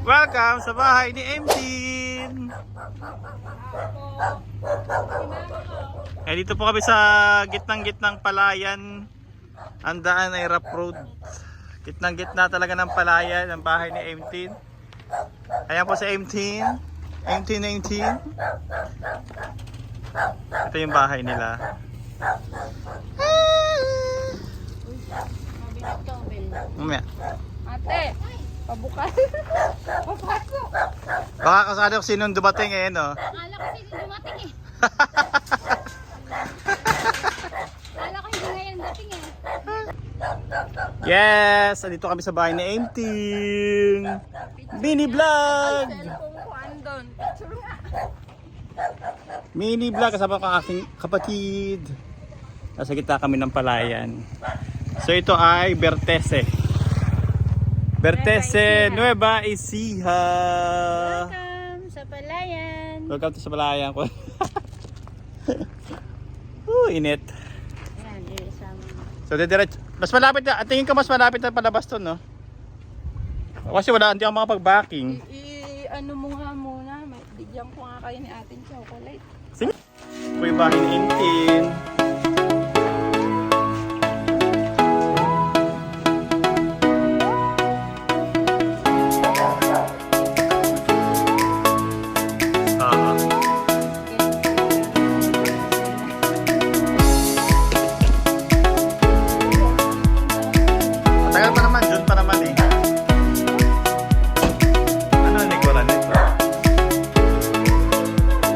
Welcome sa bahay ni MC. Eh dito po kami sa gitnang-gitnang palayan. Ang daan ay rough road. Gitnang-gitna talaga ng palayan ang bahay ni MT. Ayan po si MT. MT 19. Ito yung bahay nila. Mamaya. Ate, pabukas. Papasok. Baka kasali ko sinong dumating eh, no? Akala ko hindi dumating eh. Akala ko hindi ngayon dating eh. Yes! Andito kami sa bahay ni M-Team. Mini vlog! Cellphone ko andon. Picture nga. Mini vlog kasama ko ang aking kapatid. Nasa gitna kami ng palayan. So ito ay Bertese. Bertese Nueva Ecija. Welcome sa palayan. Welcome to sa palayan ko. uh, init. Ayan. So didiretso. Mas malapit na. Tingin ko mas malapit na palabas to, no? Kasi wala, hindi ako makapag-backing. I, ano mo nga muna, bigyan ko nga kayo ni ating chocolate. Sige. Bahay ni Intin.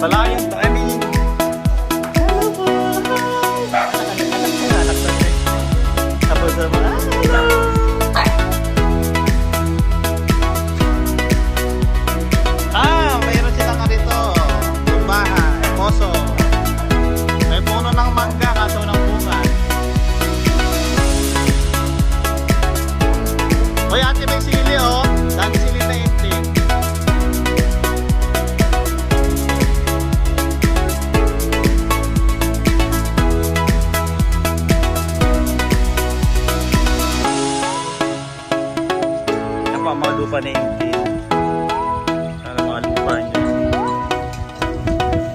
Malayan mga, mga lupa na hindi. Sana mga lupa nyo.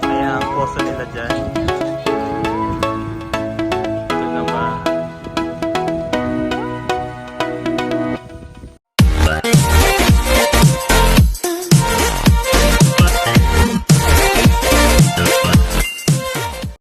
Kaya ang poso nila dyan.